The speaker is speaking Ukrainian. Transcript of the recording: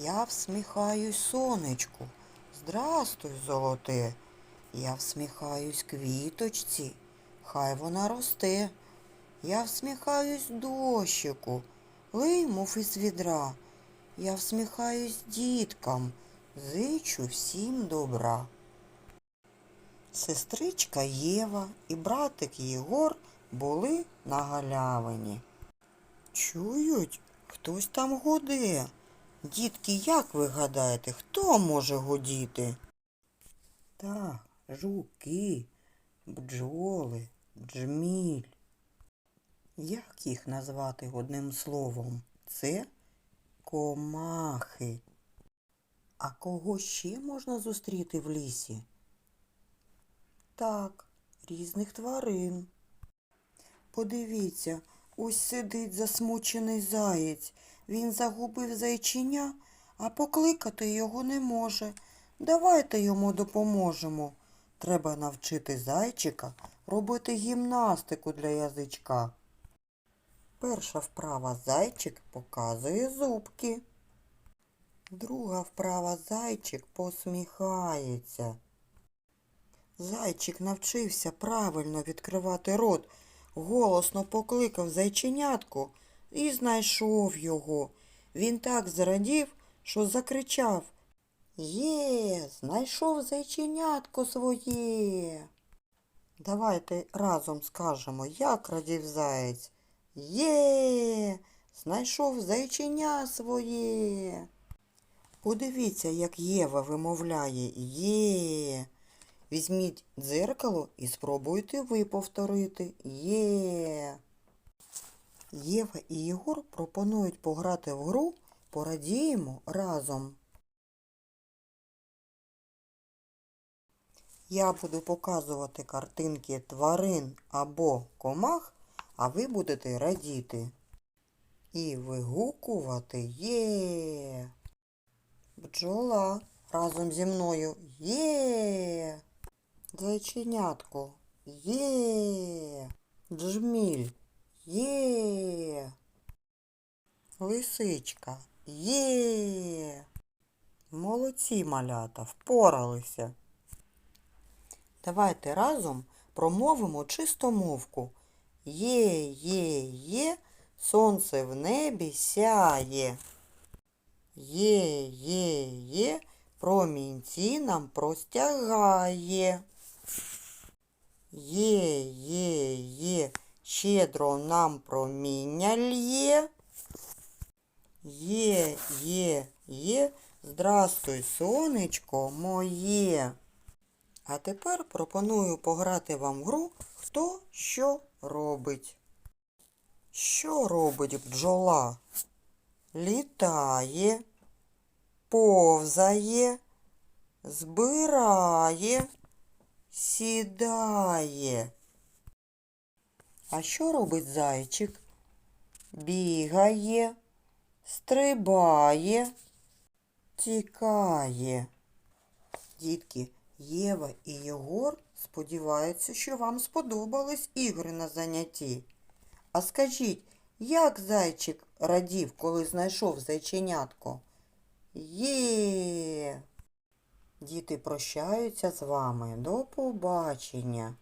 Я всміхаюсь сонечку. Здрастуй, золоте. Я всміхаюсь квіточці, хай вона росте. Я всміхаюсь дощику, лий, мов із відра. Я всміхаюсь діткам, зичу всім добра. Сестричка Єва і братик Єгор були на галявині. Чують, хтось там гуде. Дітки, як ви гадаєте, хто може гудіти? Так, жуки, бджоли, джміль. Як їх назвати одним словом? Це комахи. А кого ще можна зустріти в лісі? Так, різних тварин. Подивіться, ось сидить засмучений заєць. Він загубив зайчиня, а покликати його не може. Давайте йому допоможемо. Треба навчити зайчика робити гімнастику для язичка. Перша вправа зайчик показує зубки. Друга вправа зайчик посміхається. Зайчик навчився правильно відкривати рот, голосно покликав зайченятку і знайшов його. Він так зрадів, що закричав Є, знайшов зайченятко своє. Давайте разом скажемо, як радів заєць. Є, знайшов зайченя своє. Подивіться, як Єва вимовляє Є. Візьміть дзеркало і спробуйте ви повторити Є. Єва і Єгор пропонують пограти в гру Порадіємо разом. Я буду показувати картинки тварин або комах, а ви будете радіти. І вигукувати Є. Бджола разом зі мною Є. Зайченятко Є. Джміль Є. Лисичка Є. Молодці малята, впоралися. Давайте разом промовимо чистомовку. Є, є, є, сонце в небі сяє. Є, є, є, промінці нам простягає. Є, є, є, щедро нам проміння лє. Є, є, є, здрастуй, сонечко моє. А тепер пропоную пограти вам гру Хто що робить. Що робить бджола? Літає, повзає, збирає, сідає. А що робить зайчик? Бігає, стрибає, тікає. Дітки, Єва і Єгор сподіваються, що вам сподобались ігри на занятті. А скажіть, як зайчик радів, коли знайшов зайченятко? Є. Діти прощаються з вами. До побачення.